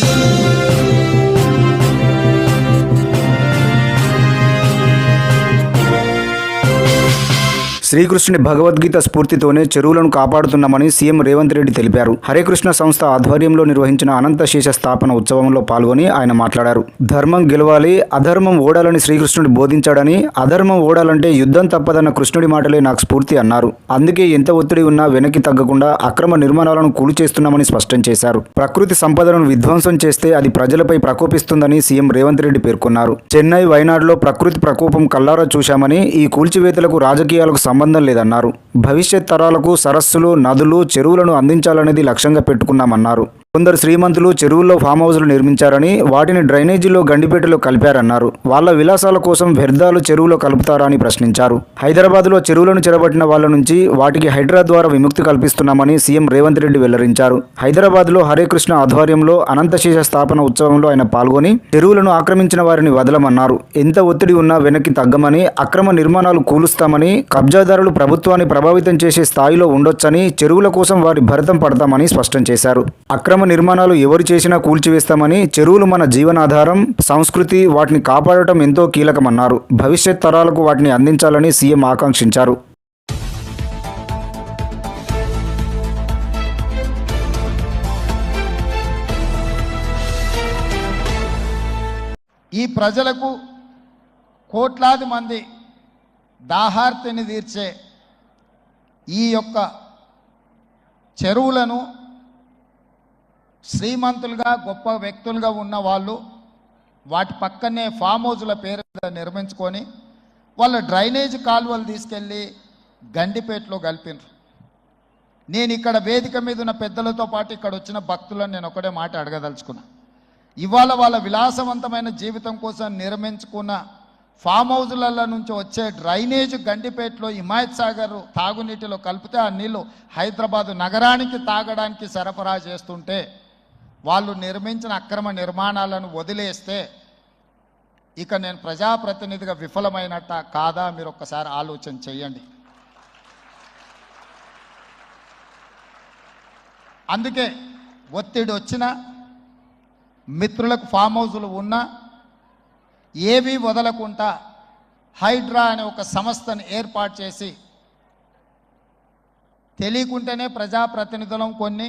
Música శ్రీకృష్ణుని భగవద్గీత స్ఫూర్తితోనే చెరువులను కాపాడుతున్నామని సీఎం రేవంత్ రెడ్డి తెలిపారు. హరే కృష్ణ సంస్థ ఆధ్వర్యంలో నిర్వహించిన అనంత శేష స్థాపన ఉత్సవంలో పాల్గొని ఆయన మాట్లాడారు. ధర్మం గెలవాలి అధర్మం ఓడాలని శ్రీకృష్ణుడు బోధించాడని అధర్మం ఓడాలంటే యుద్ధం తప్పదన్న కృష్ణుడి మాటలే నాకు స్ఫూర్తి అన్నారు. అందుకే ఎంత ఒత్తిడి ఉన్నా వెనక్కి తగ్గకుండా అక్రమ నిర్మాణాలను కూలి చేస్తున్నామని స్పష్టం చేశారు. ప్రకృతి సంపదలను విధ్వంసం చేస్తే అది ప్రజలపై ప్రకోపిస్తుందని సీఎం రేవంత్ రెడ్డి పేర్కొన్నారు. చెన్నై వైనాడులో ప్రకృతి ప్రకోపం కల్లారా చూశామని ఈ కూల్చివేతలకు రాజకీయాలకు సంబంధం లేదన్నారు. భవిష్యత్ తరాలకు సరస్సులు నదులు చెరువులను అందించాలనేది లక్ష్యంగా పెట్టుకున్నామన్నారు. కొందరు శ్రీమంతులు చెరువుల్లో ఫామ్ హౌస్లు నిర్మించారని వాటిని డ్రైనేజీలో గండిపేటలో కలిపారన్నారు. వాళ్ళ విలాసాల కోసం వ్యర్థాలు చెరువులో కలుపుతారా అని ప్రశ్నించారు. హైదరాబాద్లో చెరువులను చెరబట్టిన వాళ్ళ నుంచి వాటికి హైడ్రా ద్వారా విముక్తి కల్పిస్తున్నామని సీఎం రేవంత్ రెడ్డి వెల్లడించారు హైదరాబాద్లో హరేకృష్ణ ఆధ్వర్యంలో అనంతశేష స్థాపన ఉత్సవంలో ఆయన పాల్గొని చెరువులను ఆక్రమించిన వారిని వదలమన్నారు. ఎంత ఒత్తిడి ఉన్నా వెనక్కి తగ్గమని అక్రమ నిర్మాణాలు కూలుస్తామని కబ్జాదారులు ప్రభుత్వాన్ని ప్రభావితం చేసే స్థాయిలో ఉండొచ్చని చెరువుల కోసం వారి భరతం పడతామని స్పష్టం చేశారు. అక్రమ నిర్మాణాలు ఎవరు చేసినా కూల్చివేస్తామని చెరువులు మన జీవనాధారం సంస్కృతి వాటిని కాపాడటం ఎంతో కీలకమన్నారు. భవిష్యత్ తరాలకు వాటిని అందించాలని సీఎం ఆకాంక్షించారు. ఈ ప్రజలకు కోట్లాది మంది దాహార్తిని తీర్చే ఈ యొక్క చెరువులను శ్రీమంతులుగా గొప్ప వ్యక్తులుగా ఉన్న వాళ్ళు వాటి పక్కనే ఫామ్ హౌజుల పేరు నిర్మించుకొని వాళ్ళ డ్రైనేజ్ కాలువలు తీసుకెళ్ళి గండిపేటలో కలిపినారు. నేను ఇక్కడ వేదిక మీద ఉన్న పెద్దలతో పాటు ఇక్కడ వచ్చిన భక్తులను నేను ఒకటే మాట అడగదలుచుకున్నా. ఇవాళ వాళ్ళ విలాసవంతమైన జీవితం కోసం నిర్మించుకున్న ఫామ్ హౌజులలో నుంచి వచ్చే డ్రైనేజ్ గండిపేటలో హిమాయత్ సాగర్ తాగునీటిలో కలిపితే ఆ నీళ్ళు హైదరాబాదు నగరానికి తాగడానికి సరఫరా చేస్తుంటే వాళ్ళు నిర్మించిన అక్రమ నిర్మాణాలను వదిలేస్తే ఇక నేను ప్రజాప్రతినిధిగా విఫలమైనట్ట కాదా? మీరు ఒక్కసారి ఆలోచన చెయ్యండి అందుకే ఒత్తిడి వచ్చినా మిత్రులకు ఫామ్ హౌజులు ఉన్నా ఏవి వదలకుండా హైడ్రా అనే ఒక సంస్థను ఏర్పాటు చేసి తెలియకుంటేనే ప్రజాప్రతినిధులం కొన్ని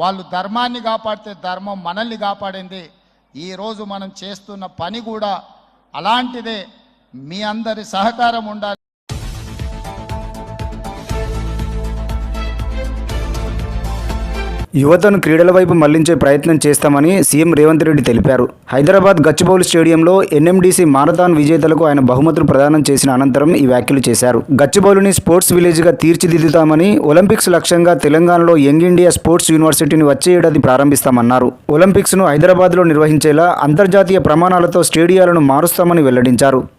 వాళ్ళు ధర్మాన్ని కాపాడితే ధర్మం మనల్ని కాపాడింది. ఈరోజు మనం చేస్తున్న పని కూడా అలాంటిదే. మీ అందరి సహకారం ఉండాలి. యువతను క్రీడల వైపు మళ్ళించే ప్రయత్నం చేస్తామని సీఎం రేవంత్ రెడ్డి తెలిపారు. హైదరాబాద్ గచ్చిబౌలి స్టేడియంలో ఎన్ఎండీసీ మారథాన్ విజేతలకు ఆయన బహుమతులు ప్రదానం చేసిన అనంతరం ఈ వ్యాఖ్యలు చేశారు. గచ్చిబౌలిని స్పోర్ట్స్ విలేజ్గా తీర్చిదిద్దుతామని ఒలింపిక్స్ లక్ష్యంగా తెలంగాణలో యంగ్ ఇండియా స్పోర్ట్స్ యూనివర్సిటీని వచ్చే ఏడాది ప్రారంభిస్తామన్నారు. ఒలింపిక్స్ను హైదరాబాద్లో నిర్వహించేలా అంతర్జాతీయ ప్రమాణాలతో స్టేడియాలను మారుస్తామని వెల్లడించారు.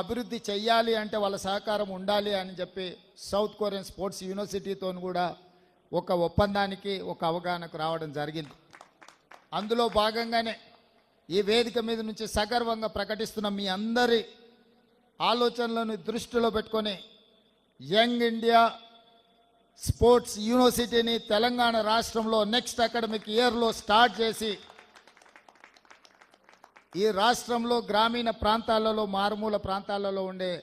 అభివృద్ధి చెయ్యాలి అంటే వాళ్ళ సహకారం ఉండాలి అని చెప్పి సౌత్ కొరియన్ స్పోర్ట్స్ యూనివర్సిటీతో కూడా ఒక ఒప్పందానికి ఒక అవగాహనకు రావడం జరిగింది. అందులో భాగంగానే ఈ వేదిక మీద నుంచి సగర్వంగా ప్రకటిస్తున్న మీ అందరి ఆలోచనలను దృష్టిలో పెట్టుకొని యంగ్ ఇండియా స్పోర్ట్స్ యూనివర్సిటీని తెలంగాణ రాష్ట్రంలో నెక్స్ట్ అకాడమిక్ ఇయర్లో స్టార్ట్ చేసి ఈ రాష్ట్రంలో గ్రామీణ ప్రాంతాలలో మారుమూల ప్రాంతాలలో ఉండే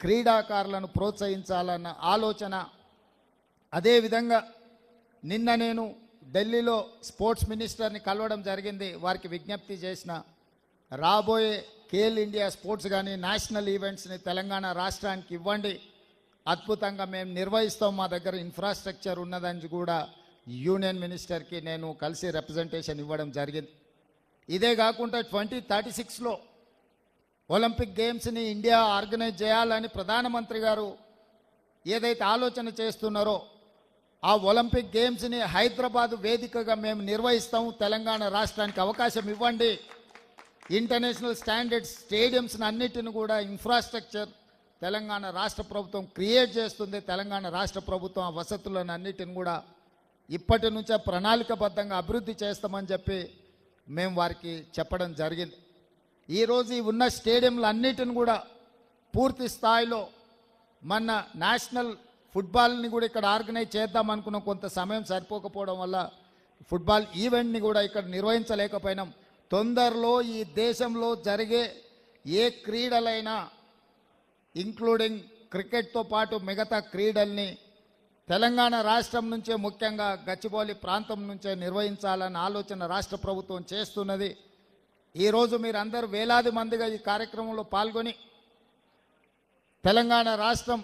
క్రీడాకారులను ప్రోత్సహించాలన్న ఆలోచన. అదేవిధంగా నిన్న నేను ఢిల్లీలో స్పోర్ట్స్ మినిస్టర్ని కలవడం జరిగింది. వారికి విజ్ఞప్తి చేసిన రాబోయే కేల్ ఇండియా స్పోర్ట్స్ కానీ నేషనల్ ఈవెంట్స్ని తెలంగాణ రాష్ట్రానికి ఇవ్వండి. అద్భుతంగా మేము నిర్వహిస్తాం. మా దగ్గర ఇన్ఫ్రాస్ట్రక్చర్ ఉన్నదని కూడా యూనియన్ మినిస్టర్కి నేను కలిసి రిప్రజెంటేషన్ ఇవ్వడం జరిగింది. ఇదే కాకుండా ట్వంటీ థర్టీ సిక్స్లో ఒలింపిక్ గేమ్స్ని ఇండియా ఆర్గనైజ్ చేయాలని ప్రధానమంత్రి గారు ఏదైతే ఆలోచన చేస్తున్నారో ఆ ఒలింపిక్ గేమ్స్ని హైదరాబాద్ వేదికగా మేము నిర్వహిస్తాము తెలంగాణ రాష్ట్రానికి అవకాశం ఇవ్వండి. ఇంటర్నేషనల్ స్టాండర్డ్స్ స్టేడియంస్ని అన్నిటిని కూడా ఇన్ఫ్రాస్ట్రక్చర్ తెలంగాణ రాష్ట్ర ప్రభుత్వం క్రియేట్ చేస్తుంది. తెలంగాణ రాష్ట్ర ప్రభుత్వం ఆ వసతులను అన్నిటిని కూడా ఇప్పటి నుంచే ప్రణాళికబద్ధంగా అభివృద్ధి చేస్తామని చెప్పి మేము వారికి చెప్పడం జరిగింది. ఈరోజు ఈ ఉన్న స్టేడియంలు అన్నిటిని కూడా పూర్తి స్థాయిలో మన నేషనల్ ఫుట్బాల్ని కూడా ఇక్కడ ఆర్గనైజ్ చేద్దాం అనుకున్న కొంత సమయం సరిపోకపోవడం వల్ల ఫుట్బాల్ ఈవెంట్ని కూడా ఇక్కడ నిర్వహించలేకపోయినాం. తొందరలో ఈ దేశంలో జరిగే ఏ క్రీడలైనా ఇంక్లూడింగ్ క్రికెట్తో పాటు మిగతా క్రీడల్ని తెలంగాణ రాష్ట్రం నుంచే ముఖ్యంగా గచ్చిబౌలి ప్రాంతం నుంచే నిర్వహించాలన్న ఆలోచన రాష్ట్ర ప్రభుత్వం చేస్తున్నది. ఈరోజు మీరందరూ వేలాది మందిగా ఈ కార్యక్రమంలో పాల్గొని తెలంగాణ రాష్ట్రం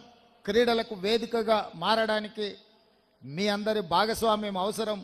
క్రీడలకు వేదికగా మారడానికి మీ అందరి భాగస్వామ్యం అవసరం.